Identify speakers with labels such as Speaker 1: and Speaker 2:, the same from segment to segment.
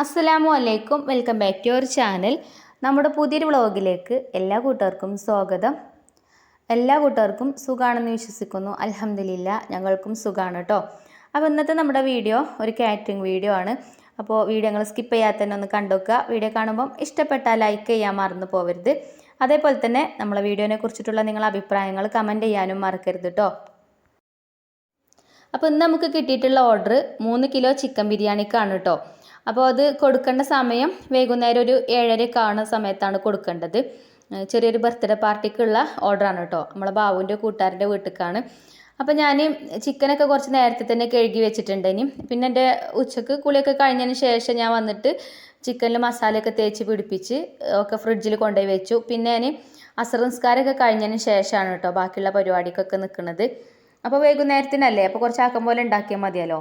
Speaker 1: അസ്സലാമു അലൈക്കും welcome back to your channel. നമ്മുടെ പുതിയൊരു വ്ളോഗിലേക്ക് എല്ലാ കൂട്ടുകാർക്കും സ്വാഗതം. എല്ലാ കൂട്ടുകാർക്കും സുഖാണെന്ന് വിശ്വസിക്കുന്നു. അലഹമില്ല ഞങ്ങൾക്കും സുഖമാണ് കേട്ടോ അപ്പോൾ ഇന്നത്തെ നമ്മുടെ വീഡിയോ ഒരു കാറ്ററിംഗ് വീഡിയോ ആണ്. അപ്പോൾ വീഡിയോ നിങ്ങൾ സ്കിപ്പ് ചെയ്യാതെ തന്നെ ഒന്ന് കണ്ടുവെക്കുക വീഡിയോ കാണുമ്പം ഇഷ്ടപ്പെട്ടാൽ ലൈക്ക് ചെയ്യാൻ മറന്നു പോകരുത് അതേപോലെ തന്നെ നമ്മളെ വീഡിയോനെ കുറിച്ചിട്ടുള്ള നിങ്ങളുടെ അഭിപ്രായങ്ങൾ കമന്റ് ചെയ്യാനും മറക്കരുത് കേട്ടോ അപ്പോൾ ഇന്ന് നമുക്ക് കിട്ടിയിട്ടുള്ള ഓർഡർ മൂന്ന് കിലോ ചിക്കൻ ബിരിയാണിക്കാണ് കേട്ടോ അപ്പോൾ അത് കൊടുക്കേണ്ട സമയം വൈകുന്നേരം ഒരു ഏഴരയൊക്കെ ആവുന്ന സമയത്താണ് കൊടുക്കേണ്ടത്. ചെറിയൊരു ബർത്ത്ഡേ പാർട്ടിക്കുള്ള ഓർഡറാണ് കേട്ടോ. നമ്മളെ ബാബുവിന്റെ കൂട്ടുകാരന്റെ വീട്ടിലേക്കാണ് അപ്പോൾ ഞാൻ ചിക്കനൊക്കെ കുറച്ച് നേരത്തെ തന്നെ കഴുകി വെച്ചിട്ടുണ്ട് ഇനി. പിന്നെ എന്റെ ഉച്ചയ്ക്ക് കുളിയൊക്കെ കഴിഞ്ഞതിന് ശേഷം ഞാൻ വന്നിട്ട് ചിക്കനിൽ മസാലയൊക്കെ തേച്ച് പിടിപ്പിച്ച് ഒക്കെ ഫ്രിഡ്ജിൽ കൊണ്ടുപോയി വെച്ചു. പിന്നെ ഞാൻ അസർ നിസ്കാരമൊക്കെ കഴിഞ്ഞതിന് ശേഷമാണ് കേട്ടോ ബാക്കിയുള്ള പരിപാടിക്കൊക്കെ നിൽക്കുന്നത്. അപ്പോൾ വൈകുന്നേരത്തിനല്ലേ? അപ്പോൾ കുറച്ച് ആക്കം പോലെ ഉണ്ടാക്കിയാൽ മതിയല്ലോ?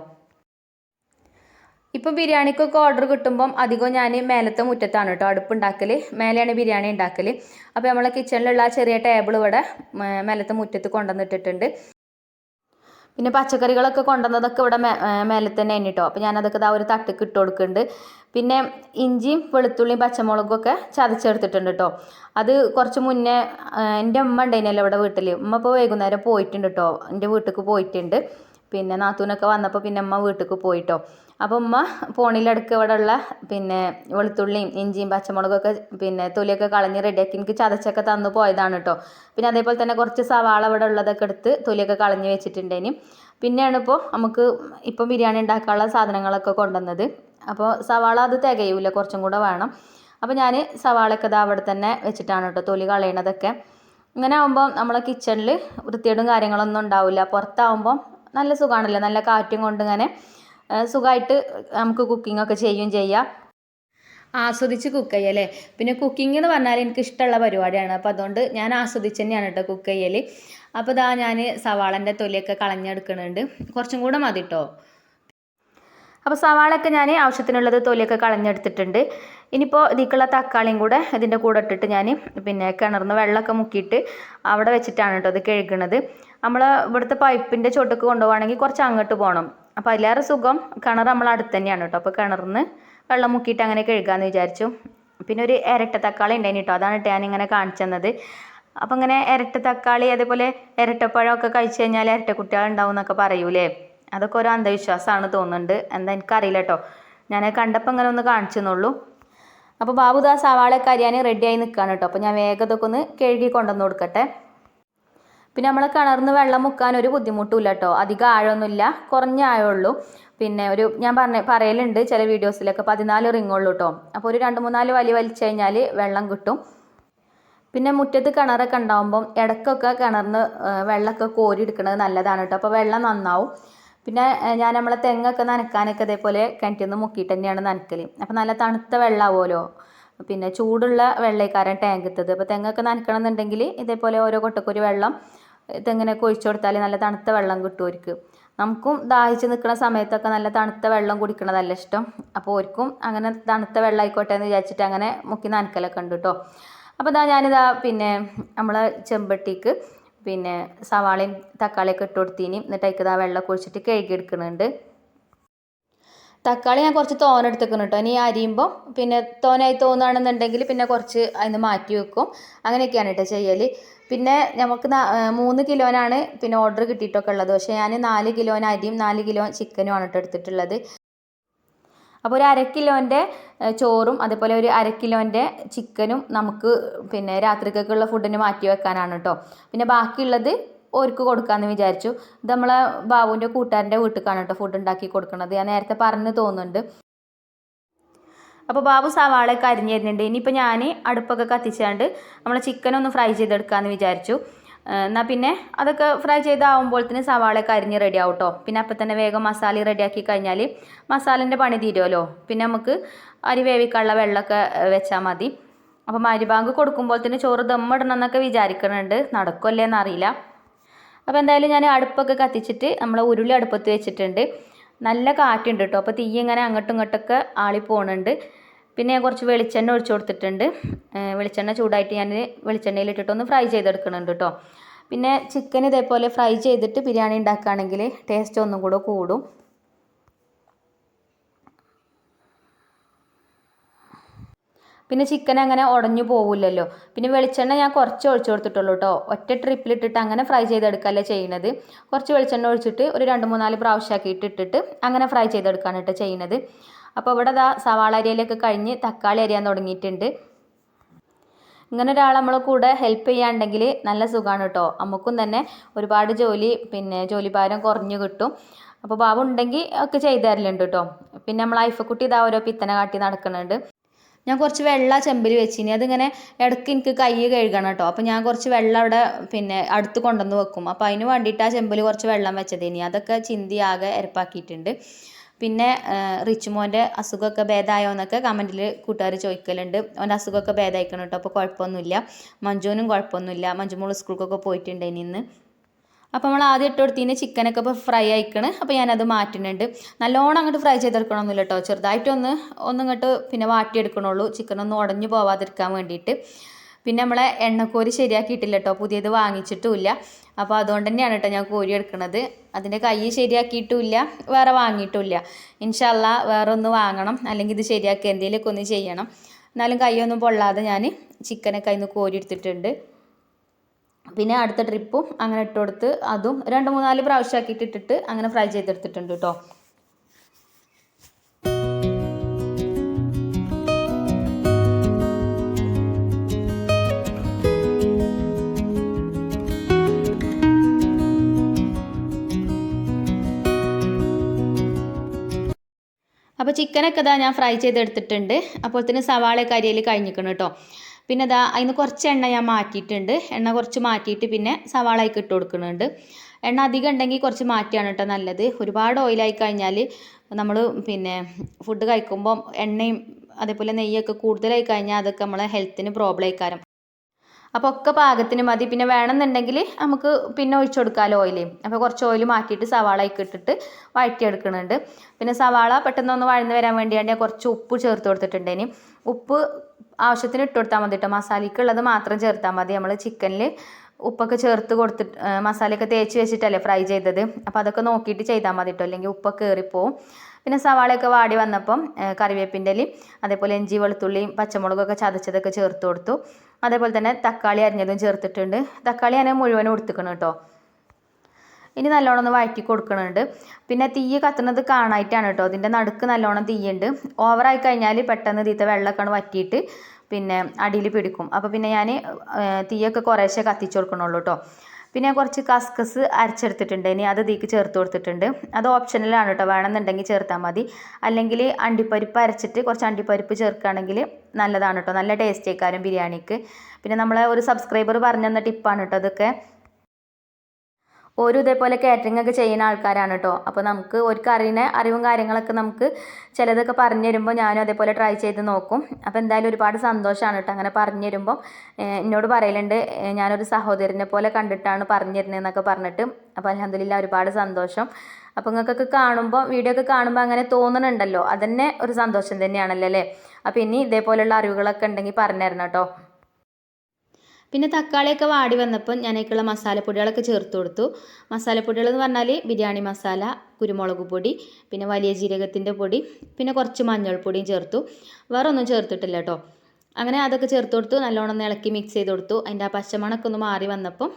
Speaker 1: ഇപ്പം ബിരിയാണിക്കൊക്കെ ഓർഡർ കിട്ടുമ്പം അധികം ഞാൻ മേലത്തെ മുറ്റത്താണ് കേട്ടോ അടുപ്പുണ്ടാക്കൽ മേലെയാണ് ബിരിയാണി ഉണ്ടാക്കൽ അപ്പോൾ നമ്മളെ കിച്ചണിലുള്ള ആ ചെറിയ ടേബിൾ ഇവിടെ മേലത്തെ മുറ്റത്ത് കൊണ്ടുവന്നിട്ടിട്ടുണ്ട്. പിന്നെ പച്ചക്കറികളൊക്കെ കൊണ്ടുവന്നതൊക്കെ ഇവിടെ മേലെ തന്നെ ആണ് കേട്ടോ അപ്പോൾ ഞാനതൊക്കെ ആ ഒരു തട്ടിക്ക് ഇട്ട് കൊടുക്കുന്നുണ്ട്. പിന്നെ ഇഞ്ചിയും വെളുത്തുള്ളിയും പച്ചമുളകും ഒക്കെ ചതച്ചെടുത്തിട്ടുണ്ട് കേട്ടോ അത് കുറച്ച് മുന്നേ എന്റെ ഉമ്മ ഉണ്ടായിരുന്നല്ലോ ഇവിടെ വീട്ടിൽ ഉമ്മ ഇപ്പോൾ വൈകുന്നേരം പോയിട്ടുണ്ട് കേട്ടോ എന്റെ വീട്ടിലേക്ക് പോയിട്ടുണ്ട്. പിന്നെ നാത്തൂനൊക്കെ വന്നപ്പോൾ പിന്നെ അമ്മ വീട്ടിലേക്ക് പോയിട്ടോ. അപ്പോൾ ഉമ്മ ഫോണിലെടുക്ക് ഇവിടെ ഉള്ള പിന്നെ വെളുത്തുള്ളിയും ഇഞ്ചിയും പച്ചമുളകൊക്കെ പിന്നെ തൊലിയൊക്കെ കളഞ്ഞ് റെഡിയാക്കി എനിക്ക് ചതച്ചൊക്കെ തന്നു പോയതാണ് കേട്ടോ പിന്നെ അതേപോലെ തന്നെ കുറച്ച് സവാള ഇവിടെ ഉള്ളതൊക്കെ എടുത്ത് തൊലിയൊക്കെ കളഞ്ഞ് വെച്ചിട്ടുണ്ടേനും. പിന്നെയാണ് ഇപ്പോൾ നമുക്ക് ഇപ്പം ബിരിയാണി ഉണ്ടാക്കാനുള്ള സാധനങ്ങളൊക്കെ കൊണ്ടുവന്നത്. അപ്പോൾ സവാള അത് തികയൂല കുറച്ചും കൂടെ വേണം. അപ്പോൾ ഞാൻ സവാളയൊക്കെ ഇതാ അവിടെ തന്നെ വെച്ചിട്ടാണ് കേട്ടോ തൊലി കളയണതൊക്കെ. ഇങ്ങനെ ആകുമ്പോൾ നമ്മളെ കിച്ചണിൽ വൃത്തിയേടും കാര്യങ്ങളൊന്നും ഉണ്ടാവില്ല പുറത്താവുമ്പം നല്ല സുഖമാണല്ലോ നല്ല കാറ്റും കൊണ്ട് ഇങ്ങനെ സുഖമായിട്ട് നമുക്ക് കുക്കിംഗ് ഒക്കെ ചെയ്യും ചെയ്യാം. ആസ്വദിച്ച് കുക്ക് ചെയ്യല്ലേ പിന്നെ കുക്കിംഗ് എന്ന് പറഞ്ഞാൽ എനിക്ക് ഇഷ്ടമുള്ള പരിപാടിയാണ്. അപ്പോൾ അതുകൊണ്ട് ഞാൻ ആസ്വദിച്ച് തന്നെയാണ് കേട്ടോ കുക്ക് ചെയ്യൽ. അപ്പോൾ ഇതാ ഞാൻ സവാളന്റെ തൊലിയൊക്കെ കളഞ്ഞെടുക്കുന്നുണ്ട്. കുറച്ചും കൂടെ മതി കേട്ടോ അപ്പോൾ സവാളൊക്കെ ഞാൻ ആവശ്യത്തിനുള്ളത് തൊലിയൊക്കെ കളഞ്ഞെടുത്തിട്ടുണ്ട്. ഇനിയിപ്പോൾ ഇതിക്കുള്ള തക്കാളിയും കൂടെ ഇതിന്റെ കൂടെ ഇട്ടിട്ട് ഞാൻ പിന്നെ കിണർന്ന് വെള്ളമൊക്കെ മുക്കിയിട്ട് അവിടെ വെച്ചിട്ടാണ് കേട്ടോ ഇത് കഴുകണത്. നമ്മൾ ഇവിടുത്തെ പൈപ്പിന്റെ ചോട്ടക്ക് കൊണ്ടുപോകുകയാണെങ്കിൽ കുറച്ച് അങ്ങോട്ട് പോകണം അപ്പോൾ അതിലേറെ സുഖം. കിണർ നമ്മൾ അടുത്ത് തന്നെയാണ് കേട്ടോ. അപ്പോൾ കിണറിന്ന് വെള്ളം മുക്കിയിട്ട് അങ്ങനെ കഴുകാമെന്ന് വിചാരിച്ചു. പിന്നെ ഒരു ഇരട്ട തക്കാളി ഉണ്ടായിന് കേട്ടോ. അതാണ് ഞാൻ ഇങ്ങനെ കാണിച്ചു തന്നത്. അപ്പം ഇങ്ങനെ ഇരട്ട തക്കാളി അതേപോലെ ഇരട്ടപ്പഴമൊക്കെ കഴിച്ചു കഴിഞ്ഞാൽ ഇരട്ട കുട്ടികളുണ്ടാവും എന്നൊക്കെ പറയൂലേ? അതൊക്കെ ഒരു അന്ധവിശ്വാസമാണ് തോന്നുന്നുണ്ട്. എന്താ എനിക്കറിയില്ല കേട്ടോ. ഞാൻ കണ്ടപ്പോൾ ഇങ്ങനെ ഒന്ന് കാണിച്ചെന്നുള്ളൂ അപ്പോൾ ബാബുദാസ് സവാളയൊക്കെ അരിയാൻ റെഡിയായി നിൽക്കുകയാണ് കേട്ടോ. അപ്പോൾ ഞാൻ വേഗം ഇതൊക്കെ ഒന്ന് കഴുകി കൊണ്ടുവന്ന് കൊടുക്കട്ടെ. പിന്നെ നമ്മൾ കിണർന്ന് വെള്ളം മുക്കാൻ ഒരു ബുദ്ധിമുട്ടുമില്ല കേട്ടോ അധികം ആഴമൊന്നുമില്ല. കുറഞ്ഞ ആഴമുള്ളൂ. പിന്നെ ഒരു ഞാൻ പറഞ്ഞ പറയലുണ്ട് ചില വീഡിയോസിലൊക്കെ പതിനാല് റിങ്ങുള്ളൂ കേട്ടോ അപ്പോൾ ഒരു രണ്ട് മൂന്നാൽ വലി വലിച്ചു കഴിഞ്ഞാൽ വെള്ളം കിട്ടും. പിന്നെ മുറ്റത്ത് കിണറൊക്കെ ഉണ്ടാകുമ്പം ഇടയ്ക്കൊക്കെ കിണറിന് വെള്ളമൊക്കെ കോരി എടുക്കുന്നത് നല്ലതാണ് കേട്ടോ അപ്പോൾ വെള്ളം നന്നാവും. പിന്നെ ഞാൻ നമ്മളെ തെങ്ങൊക്കെ നനക്കാനൊക്കെ ഇതേപോലെ കിണറ്റിൽ നിന്ന് മുക്കിയിട്ട് തന്നെയാണ് നനക്കൽ അപ്പോൾ നല്ല തണുത്ത വെള്ളമാവുമല്ലോ. പിന്നെ ചൂടുള്ള വെള്ളക്കാരൻ ടാങ്കിത്തത് അപ്പോൾ തെങ്ങൊക്കെ നനക്കണം എന്നുണ്ടെങ്കിൽ ഇതേപോലെ ഓരോ കൊട്ടക്കൊരു വെള്ളം തെങ്ങിനൊക്കെ ഒഴിച്ചു കൊടുത്താൽ നല്ല തണുത്ത വെള്ളം കിട്ടും അവർക്ക് നമുക്കും ദാഹിച്ച് നിൽക്കുന്ന സമയത്തൊക്കെ നല്ല തണുത്ത വെള്ളം കുടിക്കണതല്ല ഇഷ്ടം. അപ്പോൾ ഓർക്കും അങ്ങനെ തണുത്ത വെള്ളം ആയിക്കോട്ടെ എന്ന് വിചാരിച്ചിട്ട് അങ്ങനെ മുക്കി നനക്കലൊക്കെ ഉണ്ട് കേട്ടോ അപ്പോൾ ഇതാ ഞാനിതാ പിന്നെ നമ്മളെ ചെമ്പട്ടിക്ക് പിന്നെ സവാളയും തക്കാളിയൊക്കെ ഇട്ട് കൊടുത്തീനി. എന്നിട്ട് അതിലേക്ക് ഇതാ വെള്ളം കുഴിച്ചിട്ട് കഴുകി എടുക്കുന്നുണ്ട് തക്കാളി ഞാൻ കുറച്ച് തോന എടുത്തേക്കുന്നു കേട്ടോ ഇനി അരിയുമ്പോൾ പിന്നെ തോനായി തോന്നുകയാണെന്നുണ്ടെങ്കിൽ പിന്നെ കുറച്ച് അതിന് മാറ്റി വെക്കും. അങ്ങനെയൊക്കെയാണ് കേട്ടോ ചെയ്യൽ പിന്നെ നമുക്ക് മൂന്ന് കിലോനാണ് പിന്നെ ഓർഡർ കിട്ടിയിട്ടൊക്കെ ഉള്ളത്. പക്ഷേ ഞാൻ നാല് കിലോന് അരിയും നാല് കിലോ ചിക്കനും ആണ് കേട്ടോ എടുത്തിട്ടുള്ളത്. അപ്പോൾ ഒരു അര കിലോന്റെ ചോറും അതേപോലെ ഒരു അര കിലോന്റെ ചിക്കനും നമുക്ക് പിന്നെ രാത്രിക്കൊക്കെയുള്ള ഫുഡിന് മാറ്റി വെക്കാനാണ് കേട്ടോ പിന്നെ ബാക്കിയുള്ളത് ഓർക്ക് കൊടുക്കാമെന്ന് വിചാരിച്ചു. ഇത് നമ്മളെ ബാബുവിന്റെ കൂട്ടുകാരന്റെ വീട്ടിലേക്കാണ് കേട്ടോ ഫുഡ് ഉണ്ടാക്കി കൊടുക്കുന്നത് ഞാൻ നേരത്തെ പറഞ്ഞു തോന്നുന്നുണ്ട്. അപ്പോൾ ബാബു സവാളയൊക്കെ കരിഞ്ഞു തരുന്നുണ്ട്. ഇനിയിപ്പോൾ ഞാൻ അടുപ്പൊക്കെ കത്തിച്ചാണ്ട് നമ്മളെ ചിക്കൻ ഒന്ന് ഫ്രൈ ചെയ്തെടുക്കാമെന്ന് വിചാരിച്ചു. എന്നാൽ പിന്നെ അതൊക്കെ ഫ്രൈ ചെയ്താവുമ്പോഴത്തേന് സവാളയൊക്കെ അരിഞ്ഞ് റെഡി ആവും കേട്ടോ. പിന്നെ അപ്പം തന്നെ വേഗം മസാല റെഡിയാക്കി കഴിഞ്ഞാൽ മസാലേന്റെ പണി തീരുമല്ലോ പിന്നെ നമുക്ക് അരി വേവിക്കാനുള്ള വെള്ളമൊക്കെ വെച്ചാൽ മതി. അപ്പോൾ മരുബാങ്ക് കൊടുക്കുമ്പോഴത്തേന് ചോറ് ദമ്മിടണം എന്നൊക്കെ വിചാരിക്കുന്നുണ്ട് നടക്കുമല്ലേ എന്നറിയില്ല അപ്പോൾ എന്തായാലും ഞാൻ അടുപ്പൊക്കെ കത്തിച്ചിട്ട് നമ്മൾ ഉരുളി അടുപ്പത്ത് വെച്ചിട്ടുണ്ട്. നല്ല കാറ്റുണ്ട് കേട്ടോ അപ്പോൾ തീ ഇങ്ങനെ അങ്ങോട്ടും ഇങ്ങോട്ടൊക്കെ ആളി പോകുന്നുണ്ട് പിന്നെ ഞാൻ കുറച്ച് വെളിച്ചെണ്ണ ഒഴിച്ചു കൊടുത്തിട്ടുണ്ട്. വെളിച്ചെണ്ണ ചൂടായിട്ട് ഞാൻ വെളിച്ചെണ്ണയിൽ ഇട്ടിട്ടൊന്ന് ഫ്രൈ ചെയ്തെടുക്കുന്നുണ്ട് കേട്ടോ പിന്നെ ചിക്കൻ ഇതേപോലെ ഫ്രൈ ചെയ്തിട്ട് ബിരിയാണി ഉണ്ടാക്കുകയാണെങ്കിൽ ടേസ്റ്റ് ഒന്നും കൂടെ കൂടും. പിന്നെ ചിക്കൻ അങ്ങനെ ഉടഞ്ഞു പോവില്ലല്ലോ. പിന്നെ വെളിച്ചെണ്ണ ഞാൻ കുറച്ച് ഒഴിച്ചു കൊടുത്തിട്ടുള്ളൂ കേട്ടോ ഒറ്റ ട്രിപ്പിലിട്ടിട്ട് അങ്ങനെ ഫ്രൈ ചെയ്തെടുക്കല്ലേ ചെയ്യുന്നത് കുറച്ച് വെളിച്ചെണ്ണ ഒഴിച്ചിട്ട് ഒരു രണ്ട് മൂന്നാൽ പ്രാവശ്യമാക്കിയിട്ട് ഇട്ടിട്ട് അങ്ങനെ ഫ്രൈ ചെയ്തെടുക്കുകയാണ് കേട്ടോ ചെയ്യുന്നത് അപ്പോൾ ഇവിടെ ദാ സവാള അരിയിലൊക്കെ കഴിഞ്ഞ് തക്കാളി അരിയാൻ തുടങ്ങിയിട്ടുണ്ട്. ഇങ്ങനെ ഒരാൾ നമ്മളെ കൂടെ ഹെൽപ്പ് ചെയ്യാണ്ടെങ്കിൽ നല്ല സുഖമാണ് കേട്ടോ നമുക്കും തന്നെ ഒരുപാട് ജോലി പിന്നെ ജോലിഭാരം കുറഞ്ഞു കിട്ടും. അപ്പോൾ ബാബു ഉണ്ടെങ്കിൽ ഒക്കെ ചെയ്തു തരലുണ്ട് കേട്ടോ പിന്നെ നമ്മൾ ഐഫക്കുട്ടി ഇതാ ഓരോ പിത്തന കാട്ടി നടക്കുന്നുണ്ട് ഞാൻ കുറച്ച് വെള്ള ചെമ്പിൽ വെച്ചിനി. അതിങ്ങനെ ഇടയ്ക്ക് എനിക്ക് കൈ കഴുകണം കേട്ടോ. അപ്പോൾ ഞാൻ കുറച്ച് വെള്ളം അവിടെ പിന്നെ അടുത്ത് കൊണ്ടുവന്ന് വെക്കും. അപ്പോൾ അതിന് വേണ്ടിയിട്ട് ആ ചെമ്പിൽ കുറച്ച് വെള്ളം വെച്ചതേനി. അതൊക്കെ ചിന്തി ആകെ എരപ്പാക്കിയിട്ടുണ്ട്. പിന്നെ റിച്ചുമോന്റെ അസുഖമൊക്കെ ഭേദമായോ എന്നൊക്കെ കമന്റിൽ കൂട്ടുകാർ ചോദിക്കലുണ്ട്. അവന്റെ അസുഖമൊക്കെ ഭേദമായിക്കണം കേട്ടോ. അപ്പോൾ കുഴപ്പമൊന്നുമില്ല. മഞ്ജുവിനും കുഴപ്പമൊന്നുമില്ല. മഞ്ജുമോൾ സ്കൂൾക്കൊക്കെ പോയിട്ടുണ്ട് ഇനി ഇന്ന്. അപ്പോൾ നമ്മൾ ആദ്യം ഇട്ട് കൊടുത്തതിന് ചിക്കനൊക്കെ ഇപ്പോൾ ഫ്രൈ ആയിക്കണ്. അപ്പോൾ ഞാനത് മാറ്റുന്നുണ്ട്. നല്ലോണം അങ്ങോട്ട് ഫ്രൈ ചെയ്തെടുക്കണമെന്നില്ല കേട്ടോ ചെറുതായിട്ടൊന്ന് ഒന്നും ഇങ്ങോട്ട് പിന്നെ വാട്ടിയെടുക്കണുള്ളൂ. ചിക്കനൊന്നും ഉടഞ്ഞു പോവാതിരിക്കാൻ വേണ്ടിയിട്ട്. പിന്നെ നമ്മളെ എണ്ണക്കോരി ശരിയാക്കിയിട്ടില്ല കേട്ടോ പുതിയത് വാങ്ങിച്ചിട്ടുമില്ല. അപ്പോൾ അതുകൊണ്ട് തന്നെയാണ് കേട്ടോ ഞാൻ കോരി എടുക്കുന്നത് അതിന്റെ കൈ ശരിയാക്കിയിട്ടുമില്ല. വേറെ വാങ്ങിയിട്ടുമില്ല. ഇൻഷല്ല വേറെ ഒന്ന് വാങ്ങണം. അല്ലെങ്കിൽ ഇത് ശരിയാക്കി എന്തെങ്കിലുമൊക്കെ ഒന്ന് ചെയ്യണം. എന്നാലും കൈയൊന്നും പൊള്ളാതെ ഞാൻ ചിക്കനൊക്കെ അതിന് കോരി എടുത്തിട്ടുണ്ട്. പിന്നെ അടുത്ത ട്രിപ്പും അങ്ങനെ ഇട്ട് കൊടുത്ത് അതും രണ്ട് മൂന്നാൽ പ്രാവശ്യമാക്കിയിട്ട് ഇട്ടിട്ട് അങ്ങനെ ഫ്രൈ ചെയ്തെടുത്തിട്ടുണ്ട് കേട്ടോ അപ്പോൾ ചിക്കനൊക്കെ ഇതാ ഞാൻ ഫ്രൈ ചെയ്തെടുത്തിട്ടുണ്ട്. അപ്പോൾ തന്നെ സവാളയൊക്കെ അരിയിൽ കഴിഞ്ഞിക്കണം കേട്ടോ പിന്നെ ഇതാ അതിന് കുറച്ച് എണ്ണ ഞാൻ മാറ്റിയിട്ടുണ്ട്. എണ്ണ കുറച്ച് മാറ്റിയിട്ട് പിന്നെ സവാളയ്ക്ക് ഇട്ട് കൊടുക്കുന്നുണ്ട്. എണ്ണ അധികം ഉണ്ടെങ്കിൽ കുറച്ച് മാറ്റിയാണ് കേട്ടോ നല്ലത്. ഒരുപാട് ഓയിലായി കഴിഞ്ഞാൽ നമ്മൾ പിന്നെ ഫുഡ് കഴിക്കുമ്പം എണ്ണയും അതേപോലെ നെയ്യൊക്കെ കൂടുതലായി കഴിഞ്ഞാൽ അതൊക്കെ നമ്മളെ ഹെൽത്തിന് പ്രോബ്ലം ആയിക്കാരം അപ്പോൾ ഒക്കെ പാകത്തിന് മതി. പിന്നെ വേണമെന്നുണ്ടെങ്കിൽ നമുക്ക് പിന്നെ ഒഴിച്ചു കൊടുക്കാമല്ലോ ഓയിൽ അപ്പോൾ കുറച്ച് ഓയിൽ മാറ്റിയിട്ട് സവാള ഒക്കെ ഇട്ടിട്ട് വഴറ്റിയെടുക്കുന്നുണ്ട്. പിന്നെ സവാള പെട്ടെന്ന് ഒന്ന് വഴന്ന് വരാൻ വേണ്ടിയാണ് കുറച്ച് ഉപ്പ് ചേർത്ത് കൊടുത്തിട്ടുണ്ട് ഇനി. ഉപ്പ് ആവശ്യത്തിന് ഇട്ട് കൊടുത്താൽ മതി കേട്ടോ മസാലയ്ക്കുള്ളത് മാത്രം ചേർത്താൽ മതി. നമ്മൾ ചിക്കനിൽ ഉപ്പൊക്കെ ചേർത്ത് കൊടുത്തിട്ട് മസാലയൊക്കെ തേച്ച് വെച്ചിട്ടല്ലേ ഫ്രൈ ചെയ്തത്. അപ്പോൾ അതൊക്കെ നോക്കിയിട്ട് ചെയ്താൽ മതി കേട്ടോ അല്ലെങ്കിൽ ഉപ്പൊക്കെ കയറിപ്പോവും പിന്നെ സവാളയൊക്കെ വാടി വന്നപ്പം കറിവേപ്പിന്റെ അതേപോലെ ഇഞ്ചി വെളുത്തുള്ളിയും പച്ചമുളകൊക്കെ ചതച്ചതൊക്കെ ചേർത്ത് കൊടുത്തു. അതേപോലെ തന്നെ തക്കാളി അരിഞ്ഞതും ചേർത്തിട്ടുണ്ട്. തക്കാളി ഞാൻ മുഴുവനും കൊടുത്തിക്കണം കേട്ടോ. ഇനി നല്ലോണം ഒന്ന് വഴറ്റി കൊടുക്കുന്നുണ്ട് പിന്നെ തീ കത്തുന്നത് കാണായിട്ടാണ് കേട്ടോ. അതിന്റെ നടുക്ക് നല്ലോണം തീയുണ്ട്. ഓവറായി കഴിഞ്ഞാൽ പെട്ടെന്ന് തീത്ത വെള്ളമൊക്കെ വറ്റിയിട്ട് പിന്നെ അടിയിൽ പിടിക്കും. അപ്പോൾ പിന്നെ ഞാൻ തീയൊക്കെ കുറേശ്ശെ കത്തിച്ച് കൊടുക്കണുള്ളൂ കേട്ടോ. പിന്നെ കുറച്ച് കസ്കസ് അരച്ചെടുത്തിട്ടുണ്ട്. ഇനി അത് തീക്ക് ചേർത്ത് കൊടുത്തിട്ടുണ്ട്. അത് ഓപ്ഷനിലാണ് കേട്ടോ വേണമെന്നുണ്ടെങ്കിൽ ചേർത്താൽ മതി. അല്ലെങ്കിൽ അണ്ടിപ്പരിപ്പ് അരച്ചിട്ട് കുറച്ച് അണ്ടിപ്പരിപ്പ് ചേർക്കുകയാണെങ്കിൽ നല്ലതാണ് കേട്ടോ നല്ല ടേസ്റ്റ് ആയിക്കാരും ബിരിയാണിക്ക്. പിന്നെ നമ്മളെ ഒരു സബ്സ്ക്രൈബർ പറഞ്ഞു തന്ന ടിപ്പാണ് കേട്ടോ അതൊക്കെ ഓരോ ഇതേപോലെ കാറ്ററിംഗ് ഒക്കെ ചെയ്യുന്ന ആൾക്കാരാണ് കേട്ടോ അപ്പോൾ നമുക്ക് ഒരു കറിനെ അറിവും കാര്യങ്ങളൊക്കെ നമുക്ക് ചിലതൊക്കെ പറഞ്ഞു തരുമ്പോൾ ഞാനും അതേപോലെ ട്രൈ ചെയ്ത് നോക്കും. അപ്പോൾ എന്തായാലും ഒരുപാട് സന്തോഷമാണ് കേട്ടോ അങ്ങനെ പറഞ്ഞു തരുമ്പോൾ എന്നോട് പറയലുണ്ട് ഞാനൊരു സഹോദരനെ പോലെ കണ്ടിട്ടാണ് പറഞ്ഞു തരുന്നതെന്നൊക്കെ പറഞ്ഞിട്ട്. അപ്പോൾ അലഹമില്ല ഒരുപാട് സന്തോഷം. അപ്പോൾ നിങ്ങൾക്കൊക്കെ കാണുമ്പോൾ വീഡിയോ ഒക്കെ കാണുമ്പോൾ അങ്ങനെ തോന്നണുണ്ടല്ലോ. അതന്നെ ഒരു സന്തോഷം തന്നെയാണല്ലോ അല്ലേ? അപ്പോൾ ഇനി ഇതേപോലെയുള്ള അറിവുകളൊക്കെ ഉണ്ടെങ്കിൽ പറഞ്ഞു തരണം കേട്ടോ പിന്നെ തക്കാളിയൊക്കെ വാടി വന്നപ്പോൾ ഞാനേക്കുള്ള മസാലപ്പൊടികളൊക്കെ ചേർത്ത് കൊടുത്തു. മസാലപ്പൊടികൾ എന്ന് പറഞ്ഞാൽ ബിരിയാണി മസാല കുരുമുളക് പൊടി പിന്നെ വലിയ ജീരകത്തിന്റെ പൊടി പിന്നെ കുറച്ച് മഞ്ഞൾപ്പൊടിയും ചേർത്തു. വേറെ ഒന്നും ചേർത്തിട്ടില്ല കേട്ടോ. അങ്ങനെ അതൊക്കെ ചേർത്ത് കൊടുത്തു നല്ലോണം ഒന്ന് ഇളക്കി മിക്സ് ചെയ്ത് കൊടുത്തു. അതിന്റെ ആ പച്ചമണൊക്കെ ഒന്ന് മാറി വന്നപ്പം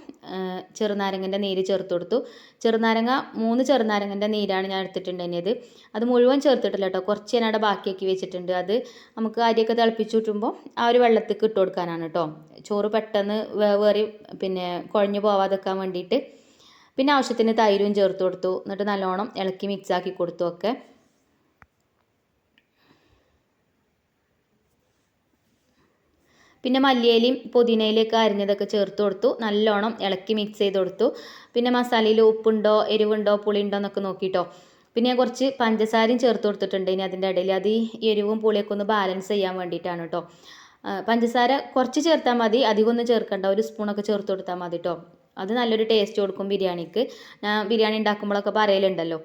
Speaker 1: ചെറുനാരങ്ങന്റെ നീര് ചേർത്ത് കൊടുത്തു. ചെറുനാരങ്ങ മൂന്ന് ചെറുനാരങ്ങന്റെ നീരാണ് ഞാൻ എടുത്തിട്ടുണ്ടായിരുന്നത്. അത് മുഴുവൻ ചേർത്തിട്ടില്ല കേട്ടോ. കുറച്ച് ഞാൻ അവിടെ ബാക്കിയാക്കി വെച്ചിട്ടുണ്ട്. അത് നമുക്ക് അരിയൊക്കെ തിളപ്പിച്ച് കിട്ടുമ്പോൾ ആ ഒരു വെള്ളത്തേക്ക് ഇട്ട് കൊടുക്കാനാണ് കേട്ടോ. ചോറ് പെട്ടെന്ന് വേവേറി പിന്നെ കുഴഞ്ഞു പോവാതെക്കാൻ വേണ്ടിയിട്ട്. പിന്നെ ആവശ്യത്തിന് തൈരും ചേർത്ത് കൊടുത്തു. എന്നിട്ട് നല്ലോണം ഇളക്കി മിക്സ് ആക്കി കൊടുത്തു ഒക്കെ. പിന്നെ മല്ലിയിലയും പുതിനയിലൊക്കെ അരിഞ്ഞതൊക്കെ ചേർത്ത് കൊടുത്തു. നല്ലോണം ഇളക്കി മിക്സ് ചെയ്ത് കൊടുത്തു. പിന്നെ മസാലയിൽ ഉപ്പുണ്ടോ എരിവുണ്ടോ പുളിയുണ്ടോ എന്നൊക്കെ നോക്കിയിട്ടോ പിന്നെ ഞാൻ കുറച്ച് പഞ്ചസാരയും ചേർത്ത് കൊടുത്തിട്ടുണ്ട്. ഇനി അതിന്റെ ഇടയിൽ അത് ഈ എരിവും പുളിയൊക്കെ ഒന്ന് ബാലൻസ് ചെയ്യാൻ വേണ്ടിയിട്ടാണ് കേട്ടോ പഞ്ചസാര കുറച്ച് ചേർത്താൽ മതി. അധികം ഒന്നും ചേർക്കണ്ട. ഒരു സ്പൂണൊക്കെ ചേർത്ത് കൊടുത്താൽ മതി കേട്ടോ അത് നല്ലൊരു ടേസ്റ്റ് കൊടുക്കും ബിരിയാണിക്ക്. ഞാൻ ബിരിയാണി ഉണ്ടാക്കുമ്പോഴൊക്കെ പറയലുണ്ടല്ലോ.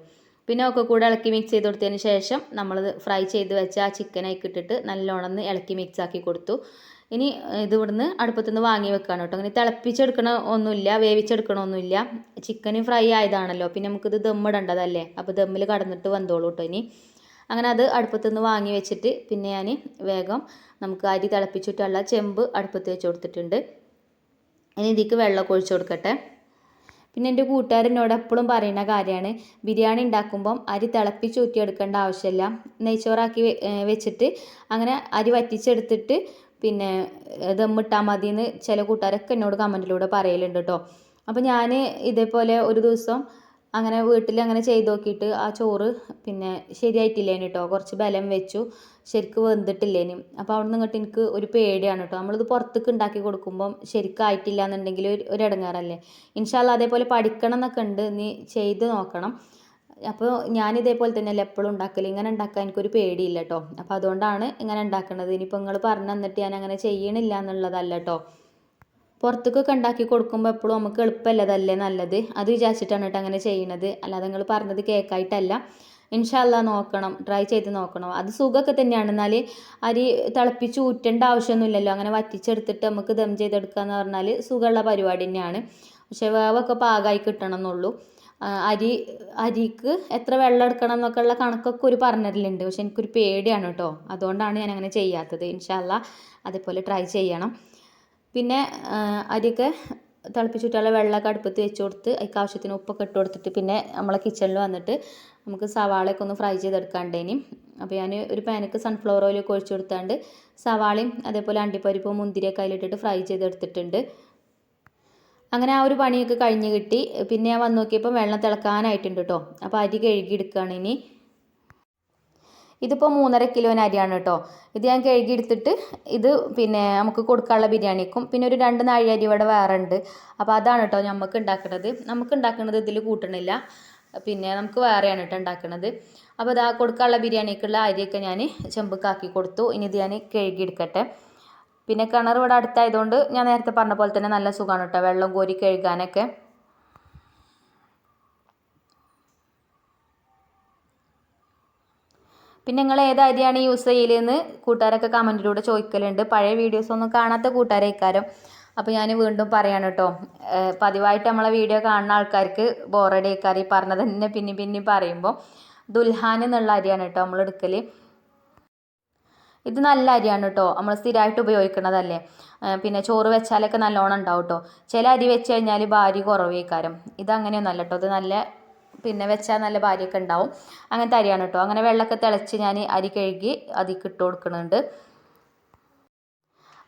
Speaker 1: പിന്നെ ഒക്കെ കൂടെ ഇളക്കി മിക്സ് ചെയ്ത് കൊടുത്തതിന് ശേഷം നമ്മൾ ഫ്രൈ ചെയ്ത് വെച്ച ആ ചിക്കനായി ഇട്ടിട്ട് നല്ലോണം ഇളക്കി മിക്സ് ആക്കി കൊടുത്തു. ഇനി ഇത് ഇവിടുന്ന് അടുപ്പത്തു നിന്ന് വാങ്ങി വെക്കാണ് കേട്ടോ. അങ്ങനെ തിളപ്പിച്ചെടുക്കണ ഒന്നുമില്ല വേവിച്ചെടുക്കണമൊന്നുമില്ല ചിക്കൻ ഫ്രൈ ആയതാണല്ലോ. പിന്നെ നമുക്കിത് ദമ്മിടേണ്ടതല്ലേ അപ്പോൾ ദമ്മിൽ കടന്നിട്ട് വന്നോളൂ കേട്ടോ ഇനി. അങ്ങനെ അത് അടുപ്പത്തു നിന്ന് വാങ്ങി വെച്ചിട്ട് പിന്നെ ഞാൻ വേഗം നമുക്ക് അരി തിളപ്പിച്ചിട്ടുള്ള ചെമ്പ് അടുപ്പത്ത് വെച്ച് കൊടുത്തിട്ടുണ്ട്. ഇനി ഇതിക്ക് വെള്ളമൊക്കെ ഒഴിച്ചു കൊടുക്കട്ടെ. പിന്നെ എന്റെ കൂട്ടുകാരനോട് എപ്പോഴും പറയുന്ന കാര്യമാണ് ബിരിയാണി ഉണ്ടാക്കുമ്പം അരി തിളപ്പിച്ച് ഊറ്റിയെടുക്കേണ്ട ആവശ്യമില്ല. നെയ്ച്ചോറാക്കി വെച്ചിട്ട് അങ്ങനെ അരി വറ്റിച്ചെടുത്തിട്ട് പിന്നെ ദമ്മിട്ടാൽ മതി എന്ന് ചില കൂട്ടുകാരൊക്കെ എന്നോട് കമന്റിലൂടെ പറയലുണ്ട് കേട്ടോ അപ്പോൾ ഞാൻ ഇതേപോലെ ഒരു ദിവസം അങ്ങനെ വീട്ടിൽ അങ്ങനെ ചെയ്ത് നോക്കിയിട്ട് ആ ചോറ് പിന്നെ ശരിയായിട്ടില്ലേനു കേട്ടോ കുറച്ച് ബലം വെച്ചു. ശരിക്ക് വെന്തിട്ടില്ലേനു അപ്പോൾ അവിടെ നിന്ന് ഇങ്ങോട്ട് എനിക്ക് ഒരു പേടിയാണ് കേട്ടോ നമ്മളിത് പുറത്തേക്ക് ഉണ്ടാക്കി കൊടുക്കുമ്പം ശരിക്കായിട്ടില്ല എന്നുണ്ടെങ്കിൽ ഒരു ഇടങ്ങാറല്ലേ. ഇൻഷാല്ല അതേപോലെ പഠിക്കണം എന്നൊക്കെ ഉണ്ട്. നീ ചെയ്ത് നോക്കണം. അപ്പോൾ ഞാൻ ഇതേപോലെ തന്നെയല്ലേ എപ്പോഴും ഉണ്ടാക്കൽ ഇങ്ങനെ ഉണ്ടാക്കാൻ എനിക്കൊരു പേടിയില്ല കേട്ടോ അപ്പോൾ അതുകൊണ്ടാണ് ഇങ്ങനെ ഉണ്ടാക്കുന്നത് ഇനിയിപ്പോൾ നിങ്ങൾ പറഞ്ഞു തന്നിട്ട് ഞാൻ അങ്ങനെ ചെയ്യണില്ല എന്നുള്ളതല്ല കേട്ടോ പുറത്തേക്കൊക്കെ ഉണ്ടാക്കി കൊടുക്കുമ്പോൾ എപ്പോഴും നമുക്ക് എളുപ്പമല്ലതല്ലേ നല്ലത്? അത് വിചാരിച്ചിട്ടാണ് കേട്ടോ അങ്ങനെ ചെയ്യണത്. അല്ലാതെ നിങ്ങൾ പറഞ്ഞത് കേക്കായിട്ടല്ല. ഇൻഷാല്ല നോക്കണം. ട്രൈ ചെയ്ത് നോക്കണം. അത് സുഖമൊക്കെ തന്നെയാണ്. എന്നാൽ അരി തിളപ്പിച്ച് ഊറ്റേണ്ട ആവശ്യമൊന്നുമില്ലല്ലോ. അങ്ങനെ വറ്റിച്ചെടുത്തിട്ട് നമുക്ക് ദം ചെയ്തെടുക്കുക എന്ന് പറഞ്ഞാൽ സുഖമുള്ള പരിപാടി തന്നെയാണ്. പക്ഷേ വേവൊക്കെ പാകമായി കിട്ടണം എന്നുള്ളൂ. അരി അരിക്ക് എത്ര വെള്ളം എടുക്കണം എന്നൊക്കെ ഉള്ള കണക്കൊക്കെ ഒരു പറഞ്ഞിട്ടുണ്ട് പക്ഷെ എനിക്കൊരു പേടിയാണ് കേട്ടോ. അതുകൊണ്ടാണ് ഞാൻ അങ്ങനെ ചെയ്യാത്തത്. ഇൻഷാല്ല അതേപോലെ ട്രൈ ചെയ്യണം. പിന്നെ അരിയൊക്കെ തിളപ്പിച്ചിട്ടുള്ള വെള്ളമൊക്കെ അടുപ്പത്ത് വെച്ച് കൊടുത്ത് അതിക്ക് ആവശ്യത്തിന് ഉപ്പൊക്കെ ഇട്ട് കൊടുത്തിട്ട് പിന്നെ നമ്മളെ കിച്ചണിൽ വന്നിട്ട് നമുക്ക് സവാളയൊക്കെ ഒന്ന് ഫ്രൈ ചെയ്തെടുക്കാണ്ടേനി അപ്പോൾ ഞാൻ ഒരു പാനക്ക് സൺഫ്ലവർ ഓയിലൊക്കെ ഒഴിച്ച് കൊടുത്താണ്ട് സവാളയും അതേപോലെ അണ്ടിപ്പരിപ്പും മുന്തിരിയൊക്കെ അതിലിട്ടിട്ട് ഫ്രൈ ചെയ്തെടുത്തിട്ടുണ്ട്. അങ്ങനെ ആ ഒരു പണിയൊക്കെ കഴിഞ്ഞ് കിട്ടി. പിന്നെ ഞാൻ വന്ന് നോക്കിയപ്പോൾ വെള്ളം തിളക്കാനായിട്ടുണ്ട് കേട്ടോ അപ്പോൾ അരി കഴുകി എടുക്കുകയാണ് ഇനി. ഇതിപ്പോൾ മൂന്നര കിലോന് അരിയാണ് കേട്ടോ ഇത് ഞാൻ കഴുകി എടുത്തിട്ട് ഇത് പിന്നെ നമുക്ക് കൊടുക്കാനുള്ള ബിരിയാണിക്കും. പിന്നെ ഒരു രണ്ട് നാഴി അരി ഇവിടെ വേറെ ഉണ്ട് അപ്പോൾ അതാണ് കേട്ടോ നമുക്ക് ഉണ്ടാക്കുന്നത് നമുക്ക് ഉണ്ടാക്കുന്നത് ഇതിൽ കൂട്ടണില്ല. പിന്നെ നമുക്ക് വേറെയാണ് കേട്ടോ ഉണ്ടാക്കുന്നത് അപ്പോൾ ഇതാ കൊടുക്കാനുള്ള ബിരിയാണിക്കുള്ള അരിയൊക്കെ ഞാൻ ചെമ്പക്കാക്കി കൊടുത്തു. ഇനി ഇത് ഞാൻ കഴുകി എടുക്കട്ടെ. പിന്നെ കിണർ ഇവിടെ അടുത്തായതുകൊണ്ട് ഞാൻ നേരത്തെ പറഞ്ഞ പോലെ തന്നെ നല്ല സുഖമാണ് കേട്ടോ. വെള്ളം കോരി കഴുകാനൊക്കെ. പിന്നെ നിങ്ങൾ ഏത് അരിയാണ് യൂസ് ചെയ്യലെന്ന് കൂട്ടുകാരൊക്കെ കമന്റിലൂടെ ചോദിക്കലുണ്ട്. പഴയ വീഡിയോസ് ഒന്നും കാണാത്ത കൂട്ടുകാരേക്കാരം. അപ്പോൾ ഞാൻ വീണ്ടും പറയാണ് കേട്ടോ. പതിവായിട്ട് നമ്മളെ വീഡിയോ കാണുന്ന ആൾക്കാർക്ക് ബോറടി ഈ പറഞ്ഞത് തന്നെ പിന്നെ പിന്നെ പറയുമ്പോൾ ദുൽഹാൻ എന്നുള്ള അരിയാണ് കേട്ടോ നമ്മൾ എടുക്കൽ ഇത് നല്ല അരിയാണ് കേട്ടോ നമ്മൾ സ്ഥിരമായിട്ട് ഉപയോഗിക്കുന്നതല്ലേ പിന്നെ ചോറ് വെച്ചാലൊക്കെ നല്ലോണം ഉണ്ടാവും കേട്ടോ ചില അരി വെച്ച് കഴിഞ്ഞാൽ ഭാര്യ കുറവേക്കാരം. ഇത് അങ്ങനെയൊന്നല്ല കേട്ടോ ഇത് നല്ല പിന്നെ വെച്ചാൽ നല്ല ഭാര്യയൊക്കെ ഉണ്ടാവും. അങ്ങനത്തെ അരിയാണ് കേട്ടോ അങ്ങനെ വെള്ളമൊക്കെ തിളച്ച് ഞാൻ അരി കഴുകി അതിക്ക് ഇട്ട് കൊടുക്കുന്നുണ്ട്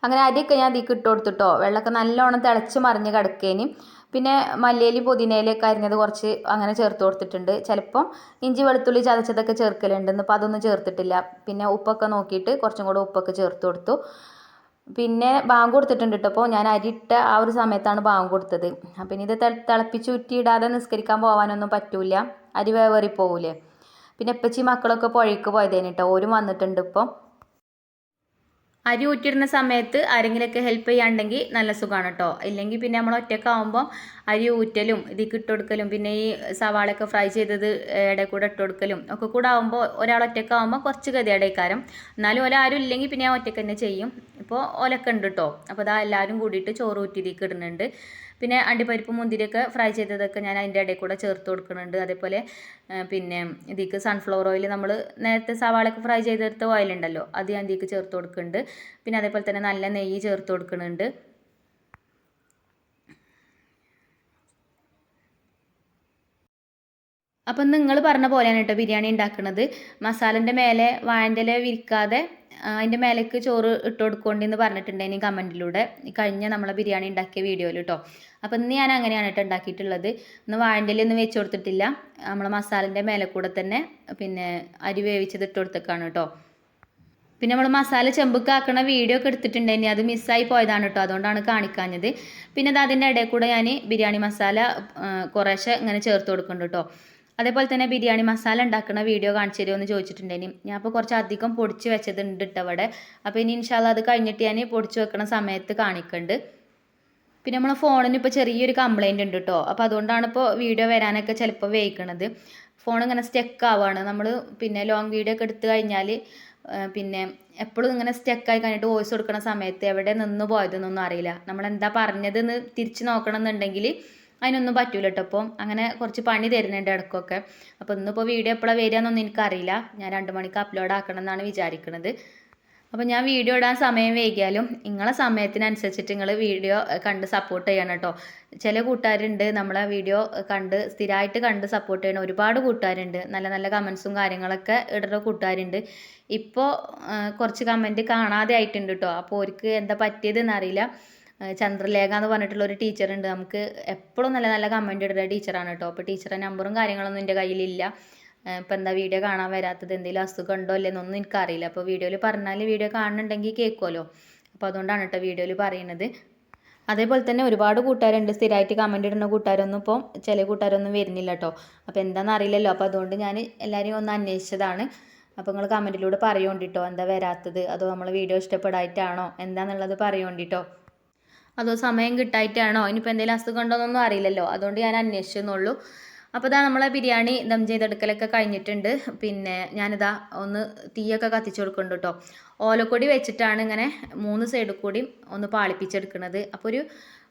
Speaker 1: അങ്ങനെ അരിയൊക്കെ ഞാൻ അതിക്ക് ഇട്ട് കൊടുത്തിട്ടോ വെള്ളമൊക്കെ നല്ലോണം തിളച്ച് മറിഞ്ഞ് കിടക്കേനി. പിന്നെ മല്ലിയില പുതിനയിലൊക്കെ അരിഞ്ഞത് കുറച്ച് അങ്ങനെ ചേർത്ത് കൊടുത്തിട്ടുണ്ട്. ചിലപ്പം ഇഞ്ചി വെളുത്തുള്ളി ചതച്ചതൊക്കെ ചേർക്കലുണ്ട്. ഇന്നിപ്പോൾ അതൊന്നും ചേർത്തിട്ടില്ല. പിന്നെ ഉപ്പൊക്കെ നോക്കിയിട്ട് കുറച്ചും കൂടെ ഉപ്പൊക്കെ ചേർത്ത് കൊടുത്തു. പിന്നെ ബാങ്ക് കൊടുത്തിട്ടുണ്ട് കേട്ടോ അപ്പോൾ ഞാൻ അരിയിട്ട ആ ഒരു സമയത്താണ് ബാങ്ക് കൊടുത്തത്. അപ്പം ഇനി ഇത് തിളപ്പിച്ച് ഉറ്റിയിടാതെ നിസ്കരിക്കാൻ പോകാനൊന്നും പറ്റൂല. അരി വേവേറി പോകൂലേ പിന്നെ എപ്പച്ചി മക്കളൊക്കെ പുഴയ്ക്ക് പോയതേനെ കേട്ടോ ഓരും വന്നിട്ടുണ്ട് ഇപ്പോൾ അരി ഊറ്റിടുന്ന സമയത്ത് ആരെങ്കിലുമൊക്കെ ഹെൽപ്പ് ചെയ്യാണ്ടെങ്കിൽ നല്ല സുഖമാണ് കേട്ടോ ഇല്ലെങ്കിൽ പിന്നെ നമ്മൾ ഒറ്റക്കാവുമ്പോൾ അരി ഊറ്റലും ഇതിക്ക് ഇട്ട് കൊടുക്കലും പിന്നെ ഈ സവാളയൊക്കെ ഫ്രൈ ചെയ്തത് ഇടയിൽ കൂടെ ഇട്ട് കൊടുക്കലും ഒക്കെ കൂടെ ആകുമ്പോൾ ഒരാൾ ഒറ്റക്കാവുമ്പോൾ കുറച്ച് ഗതിയുടെക്കാരം എന്നാലും ഓല ആരും ഇല്ലെങ്കിൽ പിന്നെ ഞാൻ ഒറ്റയ്ക്ക് തന്നെ ചെയ്യും. ഇപ്പോൾ ഓലൊക്കെ ഉണ്ട് കേട്ടോ അപ്പോൾ അതാ എല്ലാവരും കൂടിയിട്ട് ചോറ് ഊറ്റിയിലേക്ക് ഇടുന്നുണ്ട്. പിന്നെ അണ്ടിപ്പരിപ്പ് മുന്തിരിയൊക്കെ ഫ്രൈ ചെയ്തതൊക്കെ ഞാൻ അതിന്റെ ഇടയിൽ കൂടെ ചേർത്ത് കൊടുക്കുന്നുണ്ട്. അതേപോലെ പിന്നെ ഇതിക്ക് സൺഫ്ലവർ ഓയിൽ നമ്മൾ നേരത്തെ സവാളയൊക്കെ ഫ്രൈ ചെയ്തെടുത്ത ഓയിലുണ്ടല്ലോ അത് ഞാൻ ഇതിക്ക് ചേർത്ത് കൊടുക്കുന്നുണ്ട്. പിന്നെ അതേപോലെ തന്നെ നല്ല നെയ്യ് ചേർത്ത് കൊടുക്കുന്നുണ്ട്. അപ്പം നിങ്ങൾ പറഞ്ഞ പോലെയാണ് കേട്ടോ ബിരിയാണി ഉണ്ടാക്കുന്നത് മസാലന്റെ മേലെ വാഴന്റെ വിരിക്കാതെ അതിന്റെ മേലേക്ക് ചോറ് ഇട്ട് കൊടുക്കൊണ്ടെന്ന് പറഞ്ഞിട്ടുണ്ടായിനി കമന്റിലൂടെ കഴിഞ്ഞ നമ്മളെ ബിരിയാണി ഉണ്ടാക്കിയ വീഡിയോയിൽ കേട്ടോ അപ്പം ഇന്ന് ഞാൻ അങ്ങനെയാണ് കേട്ടോ ഉണ്ടാക്കിയിട്ടുള്ളത് ഇന്ന് വാഴന്റെ ഇല ഒന്നും വെച്ച് കൊടുത്തിട്ടില്ല. നമ്മളെ മസാലന്റെ മേലെ കൂടെ തന്നെ പിന്നെ അരി വേവിച്ചത് ഇട്ട് കൊടുത്തേക്കാണ് കേട്ടോ പിന്നെ നമ്മൾ മസാല ചെമ്പുക്കാക്കണ വീഡിയോ ഒക്കെ എടുത്തിട്ടുണ്ടായിരുന്നു അത് മിസ്സായി പോയതാണ് കേട്ടോ അതുകൊണ്ടാണ് കാണിക്കാഞ്ഞത്. പിന്നെ അത് അതിന്റെ ഇടയിൽ കൂടെ ഞാൻ ബിരിയാണി മസാല കുറേശ്ശെ ഇങ്ങനെ ചേർത്ത് കൊടുക്കുന്നുണ്ട് കേട്ടോ അതേപോലെ തന്നെ ബിരിയാണി മസാല ഉണ്ടാക്കുന്ന വീഡിയോ കാണിച്ചു തരുമോ എന്ന് ചോദിച്ചിട്ടുണ്ടെങ്കിൽ ഞാൻ അപ്പോൾ കുറച്ച് അധികം പൊടിച്ച് വെച്ചതുണ്ട് കേട്ടോ അവിടെ. അപ്പോൾ ഇനി ഇൻഷാല്ല അത് കഴിഞ്ഞിട്ട് ഞാൻ പൊടിച്ച് വെക്കണ സമയത്ത് കാണിക്കുന്നുണ്ട് പിന്നെ നമ്മളെ ഫോണിന് ഇപ്പോൾ ചെറിയൊരു കംപ്ലൈന്റ് ഉണ്ട് കേട്ടോ അപ്പോൾ അതുകൊണ്ടാണ് ഇപ്പോൾ വീഡിയോ വരാനൊക്കെ ചിലപ്പോൾ വൈകണത്. ഫോൺ ഇങ്ങനെ സ്റ്റക്ക് ആവുകയാണ് നമ്മൾ പിന്നെ ലോങ് വീഡിയോ ഒക്കെ എടുത്തു കഴിഞ്ഞാൽ പിന്നെ എപ്പോഴും ഇങ്ങനെ സ്റ്റക്കായി കഴിഞ്ഞിട്ട് വോയിസ് കൊടുക്കുന്ന സമയത്ത് എവിടെ നിന്ന് പോയതെന്നൊന്നും അറിയില്ല. നമ്മൾ എന്താ പറഞ്ഞതെന്ന് തിരിച്ച് നോക്കണം എന്നുണ്ടെങ്കിൽ അതിനൊന്നും പറ്റൂല കേട്ടോ അപ്പം അങ്ങനെ കുറച്ച് പണി തരുന്നുണ്ട് ഇടയ്ക്കൊക്കെ. അപ്പോൾ ഇന്നിപ്പോൾ വീഡിയോ എപ്പോഴാണ് വരിക എന്നൊന്നും എനിക്കറിയില്ല. ഞാൻ രണ്ട് മണിക്ക് അപ്ലോഡ് ആക്കണം എന്നാണ് വിചാരിക്കുന്നത് അപ്പോൾ ഞാൻ വീഡിയോ ഇടാൻ സമയം വൈകിയാലും നിങ്ങളെ സമയത്തിനനുസരിച്ചിട്ട് നിങ്ങൾ വീഡിയോ കണ്ട് സപ്പോർട്ട് ചെയ്യണം കേട്ടോ. ചില കൂട്ടുകാരുണ്ട് നമ്മളെ വീഡിയോ കണ്ട് സ്ഥിരമായിട്ട് കണ്ട് സപ്പോർട്ട് ചെയ്യണ ഒരുപാട് കൂട്ടുകാരുണ്ട്. നല്ല നല്ല കമൻസും കാര്യങ്ങളൊക്കെ ഇടുന്ന കൂട്ടുകാരുണ്ട്. ഇപ്പോൾ കുറച്ച് കമന്റ് കാണാതെ ആയിട്ടുണ്ട് കേട്ടോ. അപ്പോൾ അവർക്ക് എന്താ പറ്റിയതെന്ന് അറിയില്ല ചന്ദ്രലേഖ എന്ന് പറഞ്ഞിട്ടുള്ള ഒരു ടീച്ചർ ഉണ്ട്. നമുക്ക് എപ്പോഴും നല്ല നല്ല കമന്റ് ഇടുന്ന ടീച്ചറാണ് കേട്ടോ അപ്പോൾ ടീച്ചറുടെ നമ്പറും കാര്യങ്ങളൊന്നും എന്റെ കയ്യിലില്ല. ഇപ്പം എന്താ വീഡിയോ കാണാൻ വരാത്തത്? എന്തെങ്കിലും അസുഖം ഉണ്ടോ അല്ലെന്നൊന്നും എനിക്കറിയില്ല. അപ്പോൾ വീഡിയോയിൽ പറഞ്ഞാൽ വീഡിയോ കാണുന്നുണ്ടെങ്കിൽ കേൾക്കുമല്ലോ അപ്പോൾ അതുകൊണ്ടാണ് കേട്ടോ വീഡിയോയിൽ പറയുന്നത് അതേപോലെ തന്നെ ഒരുപാട് കൂട്ടുകാരുണ്ട്. സ്ഥിരമായിട്ട് കമന്റ് ഇടുന്ന കൂട്ടുകാരൊന്നും ഇപ്പം ചില കൂട്ടുകാരൊന്നും വരുന്നില്ല കേട്ടോ അപ്പോൾ എന്താണെന്ന് അറിയില്ലല്ലോ. അപ്പോൾ അതുകൊണ്ട് ഞാൻ എല്ലാവരെയും ഒന്ന് അന്വേഷിച്ചതാണ്. അപ്പോൾ നിങ്ങൾ കമന്റിലൂടെ പറയുകൊണ്ടിട്ടോ എന്താ വരാത്തത്? അതോ നമ്മൾ വീഡിയോ ഇഷ്ടപ്പെടായിട്ടാണോ? എന്താണെന്നുള്ളത് പറയുകൊണ്ടിട്ടോ അതോ സമയം കിട്ടായിട്ടാണോ? ഇനിയിപ്പോൾ എന്തെങ്കിലും അസുഖം ഉണ്ടോ എന്നൊന്നും അറിയില്ലല്ലോ. അതുകൊണ്ട് ഞാൻ അന്വേഷിച്ചെന്നുള്ളൂ അപ്പോൾ ഇതാ നമ്മളെ ബിരിയാണി ദം ചെയ്തെടുക്കലൊക്കെ കഴിഞ്ഞിട്ടുണ്ട്. പിന്നെ ഞാനിതാ ഒന്ന് തീയൊക്കെ കത്തിച്ചു കൊടുക്കുന്നുണ്ട് കേട്ടോ. ഓലക്കൊടി വെച്ചിട്ടാണ് ഇങ്ങനെ മൂന്ന് സൈഡിൽ കൂടി ഒന്ന് പാളിപ്പിച്ചെടുക്കുന്നത്. അപ്പോൾ ഒരു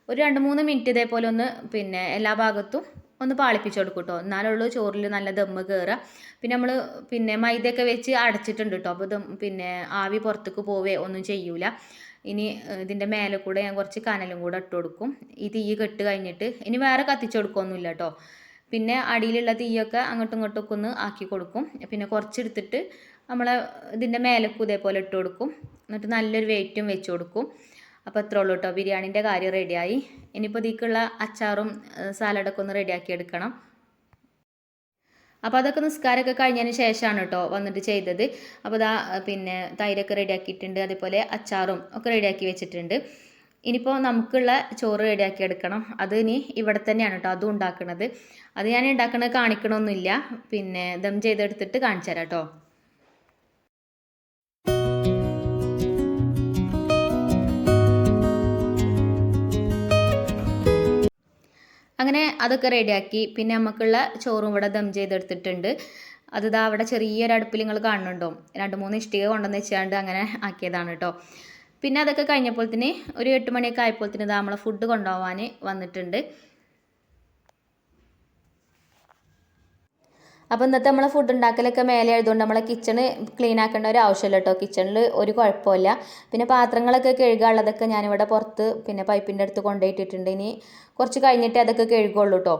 Speaker 1: ഒരു രണ്ട് മൂന്ന് മിനിറ്റ് ഇതേപോലെ ഒന്ന് പിന്നെ എല്ലാ ഭാഗത്തും ഒന്ന് പാളിപ്പിച്ച് കൊടുക്കും കേട്ടോ. എന്നാലുള്ളൂ ചോറിൽ നല്ല ദമ്മ് കയറുക പിന്നെ നമ്മൾ പിന്നെ മൈദയൊക്കെ വെച്ച് അടച്ചിട്ടുണ്ട് കേട്ടോ. അപ്പോൾ ദം പിന്നെ ആവി പുറത്തേക്ക് പോവേ ഒന്നും ചെയ്യൂല. ഇനി ഇതിന്റെ മേലെ കൂടെ ഞാൻ കുറച്ച് കനലും കൂടെ ഇട്ട് കൊടുക്കും. ഈ തീ കെട്ട് കഴിഞ്ഞിട്ട് ഇനി വേറെ കത്തിച്ച് കൊടുക്കുകയൊന്നുമില്ല കേട്ടോ പിന്നെ അടിയിലുള്ള തീയൊക്കെ അങ്ങോട്ടും ഇങ്ങോട്ടും ഒക്കെ ഒന്ന് ആക്കി കൊടുക്കും. പിന്നെ കുറച്ചെടുത്തിട്ട് നമ്മൾ ഇതിന്റെ മേലക്കും ഇതേപോലെ ഇട്ട് കൊടുക്കും. എന്നിട്ട് നല്ലൊരു വെയിറ്റും വെച്ച് കൊടുക്കും. അപ്പോൾ അത്രേ ഉള്ളൂ കേട്ടോ ബിരിയാണീന്റെ കാര്യം റെഡിയായി ഇനിയിപ്പോൾ ഇതിക്കുള്ള അച്ചാറും സാലഡൊക്കെ ഒന്ന് റെഡിയാക്കി എടുക്കണം. അപ്പോൾ അതൊക്കെ നിസ്കാരമൊക്കെ കഴിഞ്ഞതിന് ശേഷമാണ് കേട്ടോ വന്നിട്ട് ചെയ്തത്. അപ്പോൾ ഇതാ പിന്നെ തൈരൊക്കെ റെഡിയാക്കിയിട്ടുണ്ട് അതേപോലെ അച്ചാറും ഒക്കെ റെഡിയാക്കി വെച്ചിട്ടുണ്ട്. ഇനിയിപ്പോൾ നമുക്കുള്ള ചോറ് റെഡിയാക്കി എടുക്കണം. അത് ഇനി ഇവിടെ തന്നെയാണ് കേട്ടോ അതും ഉണ്ടാക്കുന്നത് അത് ഞാൻ ഉണ്ടാക്കുന്നത് കാണിക്കണമൊന്നുമില്ല പിന്നെ ദം ചെയ്തെടുത്തിട്ട് കാണിച്ചു തരാം കേട്ടോ. അങ്ങനെ അതൊക്കെ റെഡിയാക്കി. പിന്നെ നമുക്കുള്ള ചോറും ഇവിടെ ദം ചെയ്തെടുത്തിട്ടുണ്ട്. അത് ഇതാ അവിടെ ചെറിയൊരു അടുപ്പിൽ നിങ്ങൾ കാണുന്നുണ്ടോ? രണ്ട് മൂന്ന് ഇഷ്ടിക കൊണ്ടുവന്ന് വെച്ചാണ്ട് അങ്ങനെ ആക്കിയതാണ് കേട്ടോ പിന്നെ അതൊക്കെ കഴിഞ്ഞപ്പോൾ തന്നെ ഒരു എട്ട് മണിയൊക്കെ ആയപ്പോഴത്തേന് ഇതാ നമ്മളെ ഫുഡ് കൊണ്ടുപോകാൻ വന്നിട്ടുണ്ട്. അപ്പോൾ ഇന്നത്തെ നമ്മളെ ഫുഡ് ഉണ്ടാക്കലൊക്കെ മേലെ ആയതുകൊണ്ട് നമ്മളെ കിച്ചണ് ക്ലീൻ ആക്കേണ്ട ഒരു ആവശ്യമില്ല കേട്ടോ കിച്ചണിൽ ഒരു കുഴപ്പമില്ല. പിന്നെ പാത്രങ്ങളൊക്കെ കഴുകാനുള്ളതൊക്കെ ഞാനിവിടെ പുറത്ത് പിന്നെ പൈപ്പിന്റെ അടുത്ത് കൊണ്ടുപോയിട്ടിട്ടുണ്ട്. ഇനി കുറച്ച് കഴിഞ്ഞിട്ട് അതൊക്കെ കഴുകുള്ളൂ കേട്ടോ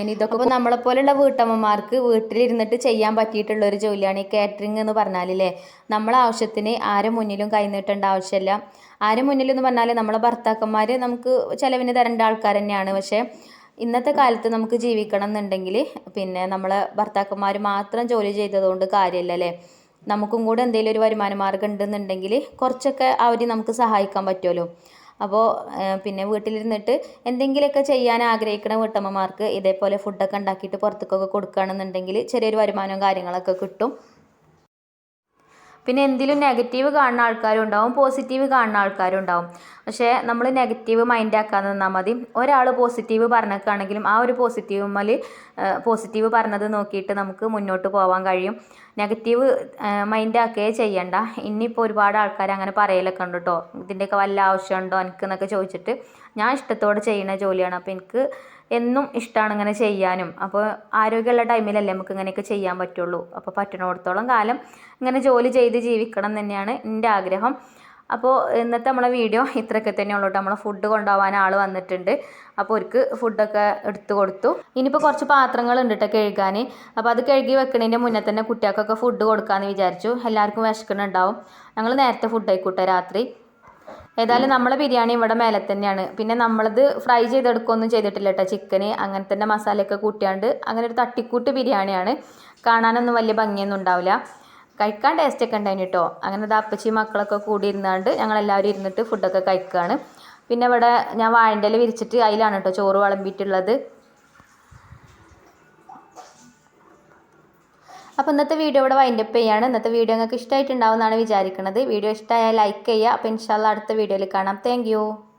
Speaker 1: ഇനി ഇതൊക്കെ ഇപ്പോൾ നമ്മളെപ്പോലുള്ള വീട്ടമ്മമാർക്ക് വീട്ടിലിരുന്നിട്ട് ചെയ്യാൻ പറ്റിയിട്ടുള്ള ഒരു ജോലിയാണ് ഈ കാറ്ററിംഗ് എന്ന് പറഞ്ഞാലല്ലേ? നമ്മളെ ആവശ്യത്തിന് ആരും മുന്നിലും കൈനീട്ടേണ്ട ആവശ്യമില്ല. ആരും മുന്നിലെന്ന് പറഞ്ഞാൽ നമ്മളെ ഭർത്താക്കന്മാർ നമുക്ക് ചിലവിന് തരേണ്ട ആൾക്കാർ തന്നെയാണ്. പക്ഷേ ഇന്നത്തെ കാലത്ത് നമുക്ക് ജീവിക്കണം എന്നുണ്ടെങ്കിൽ പിന്നെ നമ്മളെ ഭർത്താക്കന്മാർ മാത്രം ജോലി ചെയ്തതുകൊണ്ട് കാര്യമില്ല അല്ലേ? നമുക്കും കൂടെ എന്തെങ്കിലും ഒരു വരുമാന മാർഗം ഉണ്ടെന്നുണ്ടെങ്കിൽ കുറച്ചൊക്കെ അവർ നമുക്ക് സഹായിക്കാൻ പറ്റുമല്ലോ. അപ്പോൾ പിന്നെ വീട്ടിലിരുന്നിട്ട് എന്തെങ്കിലുമൊക്കെ ചെയ്യാൻ ആഗ്രഹിക്കുന്ന വീട്ടമ്മമാർക്ക് ഇതേപോലെ ഫുഡൊക്കെ ഉണ്ടാക്കിയിട്ട് പുറത്തേക്കൊക്കെ കൊടുക്കുകയാണെന്നുണ്ടെങ്കിൽ ചെറിയൊരു വരുമാനവും കാര്യങ്ങളൊക്കെ കിട്ടും. പിന്നെ എന്തിലും നെഗറ്റീവ് കാണുന്ന ആൾക്കാരും ഉണ്ടാവും പോസിറ്റീവ് കാണുന്ന ആൾക്കാരും ഉണ്ടാവും പക്ഷേ നമ്മൾ നെഗറ്റീവ് മൈൻഡ് ആക്കാൻ നിന്നാൽ മതി. ഒരാൾ പോസിറ്റീവ് പറഞ്ഞേക്കാണെങ്കിലും ആ ഒരു പോസിറ്റീവ് മേൽ പോസിറ്റീവ് പറഞ്ഞത് നോക്കിയിട്ട് നമുക്ക് മുന്നോട്ട് പോകാൻ കഴിയും. നെഗറ്റീവ് മൈൻഡ് ആക്കുകയേ ചെയ്യണ്ട. ഇനിയിപ്പോൾ ഒരുപാട് ആൾക്കാർ അങ്ങനെ പറയലൊക്കെ ഉണ്ട് കേട്ടോ ഇതിന്റെയൊക്കെ വല്ല ആവശ്യമുണ്ടോ? എനിക്ക് എന്നൊക്കെ ചോദിച്ചിട്ട് ഞാൻ ഇഷ്ടത്തോടെ ചെയ്യുന്ന ജോലിയാണ്. അപ്പോൾ എനിക്ക് എന്നും ഇഷ്ടമാണ് ഇങ്ങനെ ചെയ്യാനും. അപ്പോൾ ആരോഗ്യമുള്ള ടൈമിലല്ലേ നമുക്ക് ഇങ്ങനെയൊക്കെ ചെയ്യാൻ പറ്റുള്ളൂ. അപ്പോൾ പറ്റണോടത്തോളം കാലം ഇങ്ങനെ ജോലി ചെയ്ത് ജീവിക്കണം തന്നെയാണ് എന്റെ ആഗ്രഹം. അപ്പോൾ ഇന്നത്തെ നമ്മളെ വീഡിയോ ഇത്രയൊക്കെ തന്നെ ഉള്ളൂ നമ്മളെ ഫുഡ് കൊണ്ടുപോകാൻ ആൾ വന്നിട്ടുണ്ട്. അപ്പോൾ അവർക്ക് ഫുഡൊക്കെ എടുത്തു കൊടുത്തു. ഇനിയിപ്പോൾ കുറച്ച് പാത്രങ്ങൾ ഉണ്ട് കേട്ടോ കഴുകാൻ. അപ്പോൾ അത് കഴുകി വെക്കണതിന്റെ മുന്നേ തന്നെ കുട്ടികൾക്കൊക്കെ ഫുഡ് കൊടുക്കാമെന്ന് വിചാരിച്ചു. എല്ലാവർക്കും വിശക്കണുണ്ടാവും ഞങ്ങൾ നേരത്തെ ഫുഡ് ആയിക്കോട്ടെ രാത്രി. ഏതായാലും നമ്മളെ ബിരിയാണി ഇവിടെ മേലെ തന്നെയാണ്. പിന്നെ നമ്മളത് ഫ്രൈ ചെയ്തെടുക്കുകയൊന്നും ചെയ്തിട്ടില്ല കേട്ടോ ചിക്കന് അങ്ങനെ തന്നെ മസാലയൊക്കെ കൂട്ടിയാണ്ട് അങ്ങനെ ഒരു തട്ടിക്കൂട്ട് ബിരിയാണിയാണ്. കാണാനൊന്നും വലിയ ഭംഗിയൊന്നും ഉണ്ടാവില്ല. കഴിക്കാൻ ടേസ്റ്റ് ഒക്കെ ഉണ്ടായിന് കേട്ടോ അങ്ങനെ ഇത് അപ്പച്ചി മക്കളൊക്കെ കൂടി ഇരുന്നാണ്ട് ഞങ്ങളെല്ലാവരും ഇരുന്നിട്ട് ഫുഡൊക്കെ കഴിക്കുകയാണ് പിന്നെ ഇവിടെ ഞാൻ വാഴന്റെ ഇല വിരിച്ചിട്ട് അതിലാണ് കേട്ടോ ചോറ് വിളമ്പിയിട്ടുള്ളത്. അപ്പോൾ ഇന്നത്തെ വീഡിയോ ഇവിടെ വൈൻഡപ്പ് ചെയ്യാണ്. ഇന്നത്തെ വീഡിയോ നിങ്ങൾക്ക് ഇഷ്ടമായിട്ടുണ്ടാവുമെന്നാണ് വിചാരിക്കുന്നത് വീഡിയോ ഇഷ്ടമായാൽ ലൈക്ക് ചെയ്യുക. അപ്പോൾ ഇൻഷാല്ല അടുത്ത വീഡിയോയിൽ കാണാം. താങ്ക്